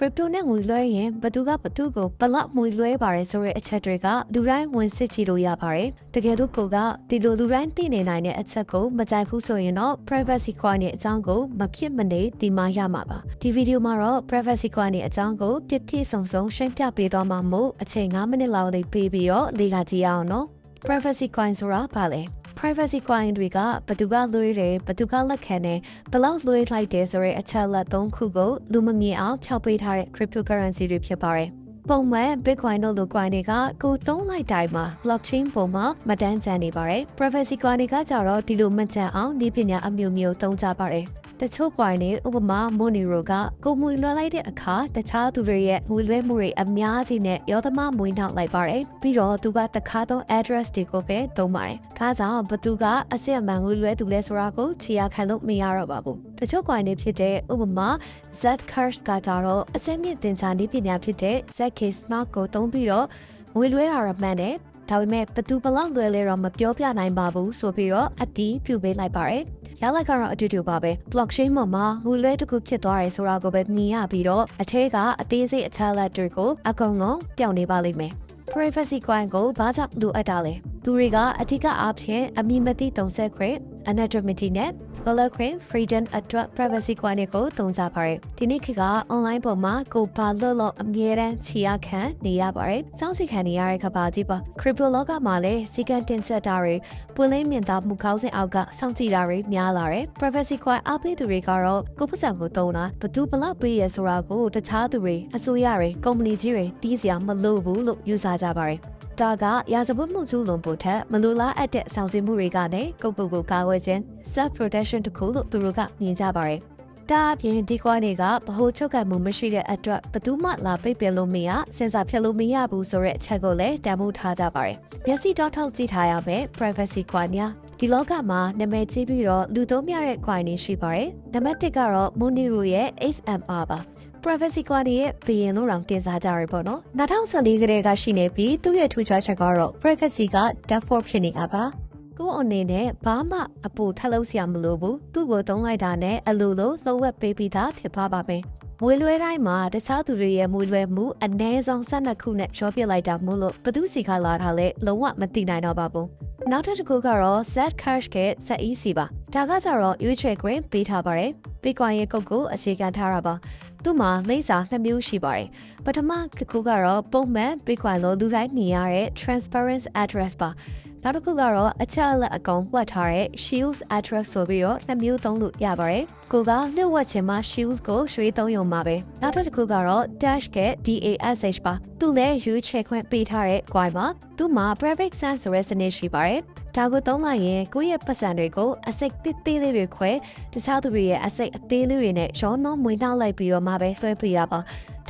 crypto နဲ့ငွေလွှဲရင်ဘသူကဘသူကိုဘလောက်ငွေလွှဲပါတယ်ဆိုတဲ့အချက်တွေကလူတိုင်းဝင်စစ်ကြည့်လို့ရပါတယ်တကယ်လို့ကိုကဒီလိုလူတိုင်းသိနေနိုင်တဲ့အချက်ကိုမကြိုက်ဘူးဆိုရင်တော့ privacy coin ရဲ့အကြောင်းကိုမဖြစ်မနေဒီမှာရမှာပါဒီဗီဒီယိုမှာတော့ privacy coin ရဲ့အကြောင်းကိုပြည့်ပြည့်စုံစုံရှင်းပြပေးသွားမှာမို့အချိန်9မိနစ်လောက်လေးပေးပြီးတော့လေ့လာကြည့်အောင်နော် privacy coin ဆိုတာဘာလဲ privacy coin တွေကဘသူကလွှဲတယ်ဘသူကလက်ခံတယ်ဘယ်လောက်လွှဲလိုက်တယ်ဆိုတဲ့အချက်လက်၃ခုကိုလူမမြင်အောင်ဖြောက်ပေးထားတဲ့ cryptocurrency တွေဖြစ်ပါတယ်ပုံမှန် Bitcoin တို့လို coin တွေကကိုသုံးလိုက်တိုင်းမှာ blockchain ပုံမှာမတန်းကျန်နေပါတယ် privacy coin တွေကကြတော့ဒီလိုမကျန်အောင်ဒီပညာအမျိုးမျိုးသုံးကြပါတယ် တချို့ coin တွေဥပမာ Monero ကကိုမွေလွှဲလိုက်တဲ့အခါတခြားသူတွေရဲ့ငွေလွှဲမှုတွေအများကြီးနဲ့ရောသမမွေးနှောက်လိုက်ပါတယ်ပြီးတော့သူကတခါသုံး address တွေကိုပဲသုံးပါတယ်ဒါကြောင့်ဘသူကအစစ်အမှန်ငွေလွှဲသူလဲဆိုတာကိုခြေရခံလို့မရတော့ပါဘူးတချို့ coin တွေဖြစ်တဲ့ဥပမာ Zcash ကကြတော့အစင်းမြင့်တင်ချာနည်းပညာဖြစ်တဲ့ Zk Smart ကိုသုံးပြီးတော့ငွေလွှဲတာရမှန်တယ်ဒါပေမဲ့ဘသူဘလောက်လွယ်လဲတော့မပြောပြနိုင်ပါဘူးဆိုပြီးတော့အတီးပြုပေးလိုက်ပါတယ် ရလိုက်ကတော့အတူတူပါပဲ blockchain မှာမှာငွေလွှဲတစ်ခုဖြစ်သွားတယ်ဆိုတာကိုပဲမြင်ရပြီးတော့အထက်ကအသေးစိတ်အချက်အလက်တွေကိုအကုန်လုံးပျောက်နေပါလိမ့်မယ် privacy coin ကိုဘာကြောင့်လိုအပ်တာလဲ သူတွေကအထူးအားဖြင့်အမိမသိတုံဆက်ခွင့် anonymity နဲ့ valor ခွင့် freedom အတွက် privacy coin တွေကိုသုံးကြပါတယ်ဒီနေ့ခေတ်က online ပေါ်မှာကိုဘာလို့လို့အမြဲတမ်းချီရခံနေရပါတယ်စောင့်စီခံနေရတဲ့ကဘာကြီးပါ crypto လောကမှာလည်းစီကံတင်ဆက်တာတွေပွင့်လင်းမြင်သာမှုကောင်းစဉ်အောက်ကစောင့်ကြည့်တာတွေများလာတယ် privacy coin အပိသူတွေကတော့ကိုယ့်ပတ်စံကိုသုံးတာဘသူဘလောက်ပေးရဆိုတာကိုတခြားသူတွေအစိုးရတွေကုမ္ပဏီကြီးတွေတီးစရာမလိုဘူးလို့ယူဆကြပါတယ် ဒါကရာဇဝတ်မှုကျူးလွန်ဖို့ထက်မလိုလားအပ်တဲ့ဆောင်စည်းမှုတွေကလည်းကိုယ့်ကိုယ်ကိုကာကွယ်ခြင်း self protection တခုလို့သူတို့ကမြင်ကြပါတယ်။ဒါအပြင်ဒီကွာတွေကဗဟိုချုပ်ကပ်မှုမရှိတဲ့အတွက်ဘသူမှလာပိတ်ပင်လို့မရစင်စာဖြတ်လို့မရဘူးဆိုတဲ့အချက်ကိုလည်းတန်ဖိုးထားကြပါတယ်။မျက်စိတောက်ထောက်ကြည့်ထားရမယ် privacy ကွာများဒီလောကမှာနာမည်ကြီးပြီးတော့လူသုံးများတဲ့ coin တွေရှိပါတယ်။နံပါတ်1ကတော့ Monero ရဲ့ XMR ပါ။ privacy ကွာနေရဲ့ဘီရင်လို့တောင်တင်စားကြရပေါ့နော်2014ကတည်းကရှိနေပြီးသူ့ရဲ့ထူးခြားချက်ကတော့ privacy က default ဖြစ်နေတာပါကိုအနေနဲ့ဘာမှအပူထပ်လို့ဆရာမလိုဘူးသူ့ကိုတုံးလိုက်တာနဲ့အလိုလိုလှုပ်ဝက်ပေးပြီးသားဖြစ်ပါပါမယ်မွေလွဲတိုင်းမှာတခြားသူတွေရဲ့မွေလွဲမှုအ ਨੇ ဆုံး12ခုနဲ့ရောပြစ်လိုက်တာမို့လို့ဘသူစီခါလာတာလဲလုံးဝမသိနိုင်တော့ပါဘူးနောက်တစ်ခုကတော့ Z cash က ZEC ပါဒါကကြတော့ရွေးချယ်ခွင့်ပေးထားပါတယ် Bitcoin ရဲ့ကုတ်ကိုအခြေခံထားတာပါ သူ့မှာလိမ့်စာနှစ်မျိုးရှိပါတယ်ပထမတစ်ခုကတော့ပုံမှန် Bitcoin လို့လူတိုင်းနေရတဲ့ transparent address ပါနောက်တစ်ခုကတော့အချက်အလက်အကောင်ဝတ်ထားတဲ့ shields address ဆိုပြီးတော့နှစ်မျိုးသုံးလို့ရပါတယ်ကိုကလျှို့ဝှက်ခြင်းမှာ shields ကိုရွှေသုံးရုံမှာပဲနောက်တစ်ခုကတော့ dash က DASH ပါသူလည်းယူချေခွင့်ပေးထားတဲ့ coin ပါသူ့မှာ private sense ဆိုတဲ့စနစ်ရှိပါတယ် ဒါကိုသုံးလိုက်ရင်ကိုယ့်ရဲ့ပတ်စံတွေကိုအစိတ်တစ်သေးလေးတွေခွဲတခြားသူတွေရဲ့အစိတ်အသေးလေးတွေနဲ့ရောနှောမွေးနှောက်လိုက်ပြီးတော့မှပဲလွှဲပြရပါ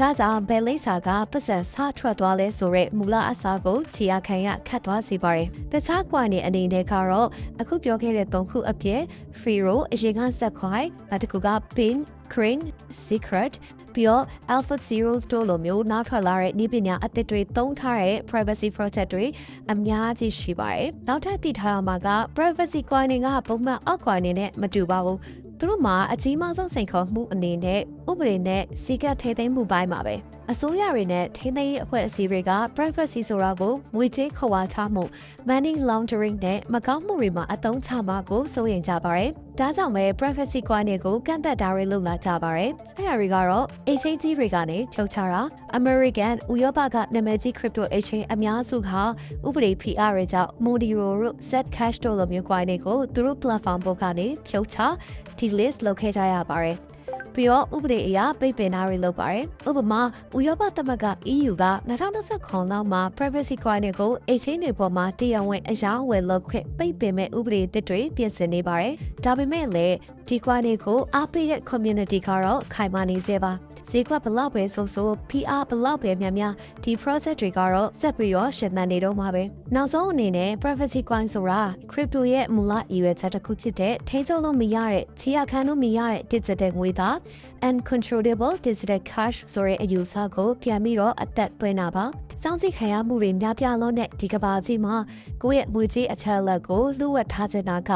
ဒါကြောင့်ဘယ်လိပ်စာကပတ်စံဆထွက်သွားလဲဆိုရဲမူလအစားကိုခြေရခံရခတ်သွားစေပါတယ်တခြားကွာနေအနေနဲ့ကတော့အခုပြောခဲ့တဲ့၃ခုအပြင် free roll အရင်ကစက်ခွိုင်းနောက်တစ်ခုက pin crane secret ပြီးတော့ Alpha Zero တို့လိုမျိုးနောက်ထွက်လာတဲ့နည်းပညာအသစ်တွေသုံးထားတဲ့ privacy project တွေအများကြီးရှိပါတယ်။နောက်ထပ်သိထားရမှာက privacy coin ကပုံမှန် alt coin နဲ့မတူပါဘူး။ သူတို့မှာအကြီးမားဆုံးစိန်ခေါ်မှုအနေနဲ့ဥပဒေနဲ့စီကတ်ထိသိမ်းမှုပိုင်းမှာပဲ အစိုးရတွေနဲ့ထိသိမ်းရေးအဖွဲ့အစည်းတွေက privacy ဆိုတာကိုငွေကြေးခွာချမှု money laundering နဲ့မကောင်းမှုတွေမှာအသုံးချမှာကိုစိုးရိမ်ကြပါတယ်။ဒါကြောင့်ပဲ privacy ကွာနေကိုကန့်သက်တာတွေလုပ်လာကြပါတယ်။အဲဒါတွေကတော့ exchange တွေကနေဖြုတ်ချတာ American ဥရောပကနာမည်ကြီး crypto exchange အများစုကဥပဒေ PR တွေကြောင့် Monero တို့ Zcash တို့လိုမျိုးကွာနေကိုသူတို့ platform ပေါ်ကနေဖြုတ်ချ delist လုပ်ခဲ့ကြရပါတယ်။ ပြီးတော့ဥပဒေအရပိတ်ပင်တာတွေလုပ်ပါတယ်။ဥပမာဥရောပသမဂ္ဂ EU က2029လောက်မှာ privacy coin တွေကို exchange တွေပေါ်မှာတရားဝင်အယောင်းဝယ်လုပ်ခွင့်ပိတ်ပင်မဲ့ဥပဒေသစ်တွေပြင်ဆင်နေပါတယ်။ဒါပေမဲ့လည်းဒီ coin တွေကိုအားပေးတဲ့ community ကတော့ခိုင်မာနေစေပါ ဈေးကွက်ဘလောက်ပဲဆိုဆို PR ဘလောက်ပဲများများဒီ process တွေကတော့ဆက်ပြီးတော့ရှင်းသန်နေတော့မှာပဲနောက်ဆုံးအနေနဲ့ privacy coin ဆိုတာ crypto ရဲ့မူလရည်ရွယ်ချက်တစ်ခုဖြစ်တဲ့ထိန်းချုပ်လို့မရတဲ့ခြေရခံလို့မရတဲ့ digital ငွေသား uncontrollable digital cash ဆိုတဲ့အယူဆကိုပြန်ပြီးတော့အသက်သွင်းတာပါစောင့်ကြည့်ခံရမှုတွေများပြားလုံးတဲ့ဒီကဘာကြီးမှာကိုယ့်ရဲ့ငွေကြေးအချက်အလက်ကိုလှုပ်ဝက်ထားတဲ့နာက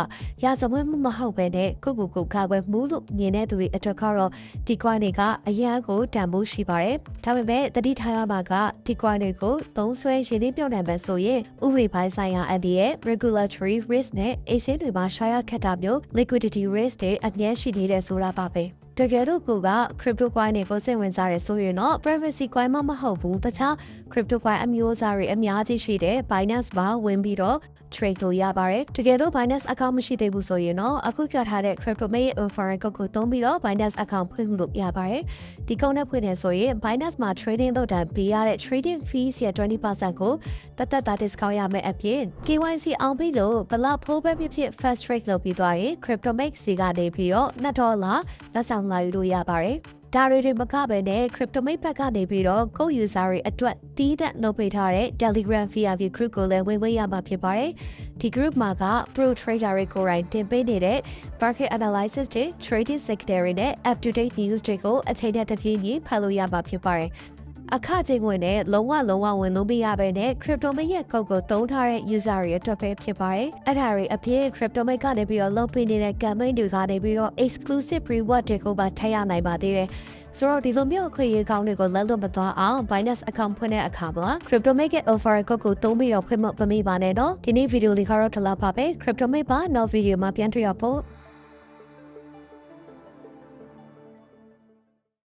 ရာဇဝတ်မှုမဟုတ်ပဲနဲ့ကိုကိုကိုကာကွယ်မှုလို့မြင်တဲ့သူတွေအတွက်ကတော့ဒီကွိုင်းတွေကအရာကိုတန်ဖိုးရှိပါတယ်။ဒါပေမဲ့တတိထားရမှာကဒီ coin တွေကိုသုံးဆွဲရင်းနှီးမြှုပ်နှံမယ်ဆိုရင်ဥပဒေပိုင်းဆိုင်ရာအန်ဒီရဲ့ regulatory risk နဲ့ exchange တွေမှာရှာရခက်တာမျိုး liquidity risk တွေအများရှိနေတဲ့ဆိုတာပါပဲ။ တကယ်လို့ကိုက crypto coin တွေကိုစိတ်ဝင်စားရဲဆိုရင်တော့ privacy coin မှမဟုတ်ဘူးတခြား crypto coin အမျိုးအစားတွေအများကြီးရှိတဲ့ Binance မှာဝင်ပြီးတော့ trade လို့ရပါတယ်တကယ်လို့ Binance account မရှိသေးဘူးဆိုရင်တော့အခုပြထားတဲ့ crypto mate referral code ကိုသုံးပြီးတော့ Binance account ဖွင့်လို့ရပါတယ်ဒီကုန်းနဲ့ဖွင့်နေဆိုရင် Binance မှာ trading လုပ်တဲ့ပေးရတဲ့ trading fees ရဲ့20%ကိုတသက်တာ discount ရမယ်အပြင် KYC အောင်ပြီးလို့ဘလောက်ဖိုးပဲဖြစ်ဖြစ် fast trade လုပ်ပြီးသွားရင် crypto mate စီကနေပြီးတော့2ဒေါ်လာလက်ဆောင်လာယူလို့ရပါတယ်ဒါတွေတွေမကပဲနဲ့ CryptoMate ဘက်ကနေပြီးတော့ Code user တွေအတွက်တီးတဲ့လုပ်ပေးထားတဲ့ Telegram VIP group ကိုလည်းဝင်ဝင်ရမှာဖြစ်ပါတယ်။ဒီ group မှာက Pro Trader တွေကိုယ်တိုင်တင်ပေးနေတဲ့ market analysis တွေ trading secretary နဲ့ up to date news တွေကိုအချိန်နဲ့တပြေးညီဖတ်လို့ရမှာဖြစ်ပါတယ်။ အခချိန်ဝင်နဲ့လုံးဝလုံးဝဝင်လို့မရဘဲနဲ့ CryptoMate ရဲ့ code ကိုသုံးထားတဲ့ user တွေအတွက်ပဲဖြစ်ပါတယ်။အဲ့ဒါတွေအပြင် CryptoMate ကနေပြီးတော့လုပ်ပေးနေတဲ့ campaign တွေကနေပြီးတော့ exclusive reward တွေကိုပါထည့်ရနိုင်ပါသေးတယ်။ဆိုတော့ဒီလိုမျိုးအခွင့်အရေးကောင်းတွေကိုလက်လွတ်မသွားအောင် Binance account ဖွင့်တဲ့အခါမှာ CryptoMate ရဲ့ offer code ကိုသုံးပြီးတော့ဖွင့်မမမိပါနဲ့တော့ဒီနေ့ဗီဒီယိုလေးကတော့ဒီလောက်ပါပဲ CryptoMate ပါနောက်ဗီဒီယိုမှာပြန်တွေ့ရဖို့